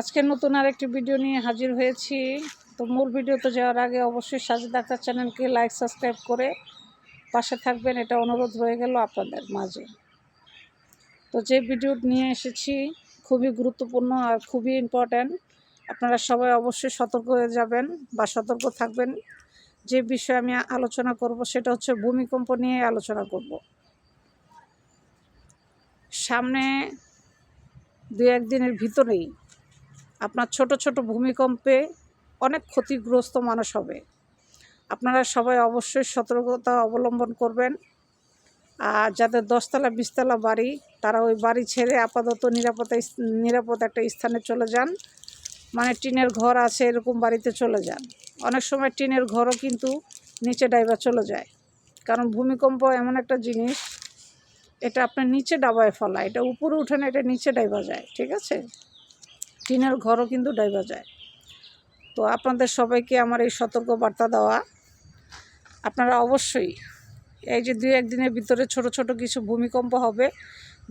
আজকে নতুন আরেকটি ভিডিও নিয়ে হাজির হয়েছি। তো মূল ভিডিওতে যাওয়ার আগে অবশ্যই সাজে ডাক্তার চ্যানেলকে লাইক, সাবস্ক্রাইব করে পাশে থাকবেন। এটা অনুরোধ রয়ে গেল আপনাদের মাঝে। তো যে ভিডিও নিয়ে এসেছি খুবই গুরুত্বপূর্ণ আর খুবই ইম্পর্ট্যান্ট আপনারা সবাই অবশ্যই সতর্ক হয়ে যাবেন বা সতর্ক থাকবেন। যে বিষয়ে আমি আলোচনা করব সেটা হচ্ছে ভূমিকম্প নিয়ে আলোচনা করব। সামনে দু একদিনের ভিতরেই আপনার ছোট ছোট ভূমিকম্পে অনেক ক্ষতিগ্রস্ত মানুষ হবে। আপনারা সবাই অবশ্যই সতর্কতা অবলম্বন করবেন। আর যাদের দশতলা, বিশতলা বাড়ি, তারা ওই বাড়ি ছেড়ে আপাতত নিরাপত্তা নিরাপদ একটা স্থানে চলে যান। মানে টিনের ঘর আছে এরকম বাড়িতে চলে যান। অনেক সময় টিনের ঘরও কিন্তু নিচে ডাইবা চলে যায়। কারণ ভূমিকম্প এমন একটা জিনিস, এটা আপনার নিচে ডাবায় ফেলা, এটা উপরে উঠে না এটা নিচে ডাইবা যায়, ঠিক আছে? টিনের ঘরও কিন্তু ডাইবা যায়। তো আপনাদের সবাইকে আমার এই সতর্ক বার্তা দেওয়া। আপনারা অবশ্যই এই যে দুই একদিনের ভিতরে ছোট ছোট কিছু ভূমিকম্প হবে,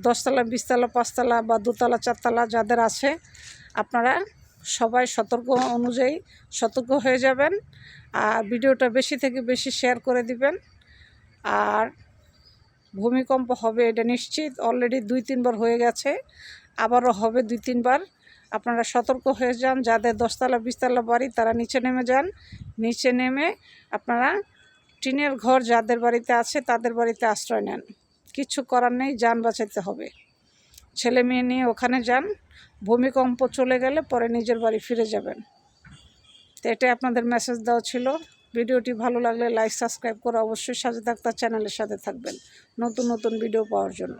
দশতলা, বিশতলা, পাঁচতলা বা দুতলা, চারতলা যাদের আছে, আপনারা সবাই সতর্ক অনুযায়ী সতর্ক হয়ে যাবেন আর ভিডিওটা বেশি থেকে বেশি শেয়ার করে দিবেন। আর ভূমিকম্প হবে এটা নিশ্চিত, অলরেডি দুই তিনবার হয়ে গেছে, আবারও হবে দুই তিনবার আপনারা সতর্ক হয়ে যান, যাদের দশতলা, বিশতলা বাড়ি, তারা নিচে নেমে যান। নিচে নেমে আপনারা টিনের ঘর যাদের বাড়িতে আছে, তাদের বাড়িতে আশ্রয় নেন। কিছু করার নেই, যান বাঁচাতে হবে। ছেলে মেয়ে নিয়ে ওখানে যান, ভূমিকম্প চলে গেলে পরে নিজের বাড়ি ফিরে যাবেন। তো এটাই আপনাদের মেসেজ দেওয়া ছিল। ভিডিওটি ভালো লাগলে লাইক সাবস্ক্রাইব করে অবশ্যই সাজে ডাক্তার চ্যানেলের সাথে থাকবেন। নতুন নতুন ভিডিও পাওয়ার জন্য।